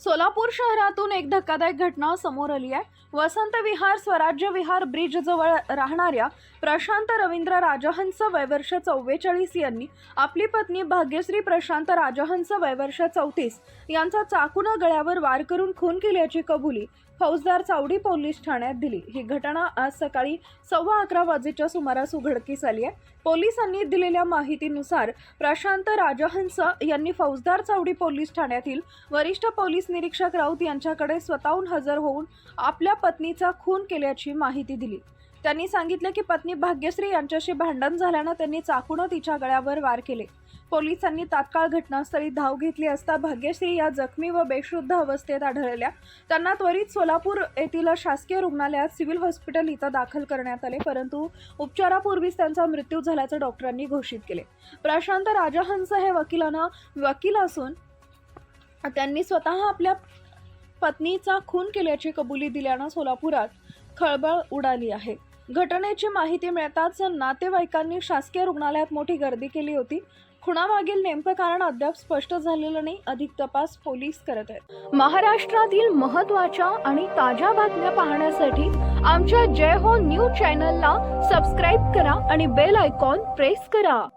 सोलापूर शहरातून एक धक्कादायक घटना समोर आली आहे. वसंत विहार स्वराज्य विहार ब्रिज जवळ राहणाऱ्या प्रशांत रवींद्र राजहंस वयवर्ष चव्वेचाळीस यांनी आपली पत्नी भाग्यश्री प्रशांत राजहंस वयवर्ष चौतीस यांचा चाकून गळ्यावर वार करून खून केल्याची कबुली फौजदार चावडी पोलीस ठाण्यात दिली. ही घटना आज सकाळी सव्वा अकरा वाजेच्या सुमारास उघडकीस आली आहे. पोलिसांनी दिलेल्या माहितीनुसार प्रशांत राजहंस यांनी फौजदार चावडी पोलीस ठाण्यातील वरिष्ठ पोलीस निरीक्षक राऊत यांच्याकडे स्वतःहून हजर होऊन आपल्या पत्नीचा खून केल्याची माहिती दिली. त्यांनी सांगितले की पत्नी भाग्यश्री यांच्याशी भांडण झाल्यानं त्यांनी चाकूनं तिच्या गळ्यावर वार केले. पोलिसांनी तात्काळ घटनास्थळी धाव घेतली असता भाग्यश्री या जखमी व बेशुद्ध अवस्थेत आढळल्या. त्यांना त्वरित सोलापूर येथील शासकीय रुग्णालयात सिव्हिल हॉस्पिटल इथं दाखल करण्यात आले परंतु उपचारापूर्वीच त्यांचा मृत्यू झाल्याचं डॉक्टरांनी घोषित केले. प्रशांत राजहंस हे वकिलांना वकील असून त्यांनी स्वतः आपल्या पत्नीचा खून केल्याची कबुली दिल्यानं सोलापुरात खळबळ उडाली आहे. घटनेची माहिती मिळताच नातेवाईकांनी शासकीय रुग्णालयात मोठी गर्दी केली होती. खुणामागील नेमकं कारण अद्याप स्पष्ट झालेलं नाही अधिक तपास पोलीस करत आहेत. महाराष्ट्रातील महत्त्वाच्या आणि ताज्या बातम्या पाहण्यासाठी आमच्या जय हो न्यूज चॅनलला सबस्क्राईब करा आणि बेल आयकॉन प्रेस करा.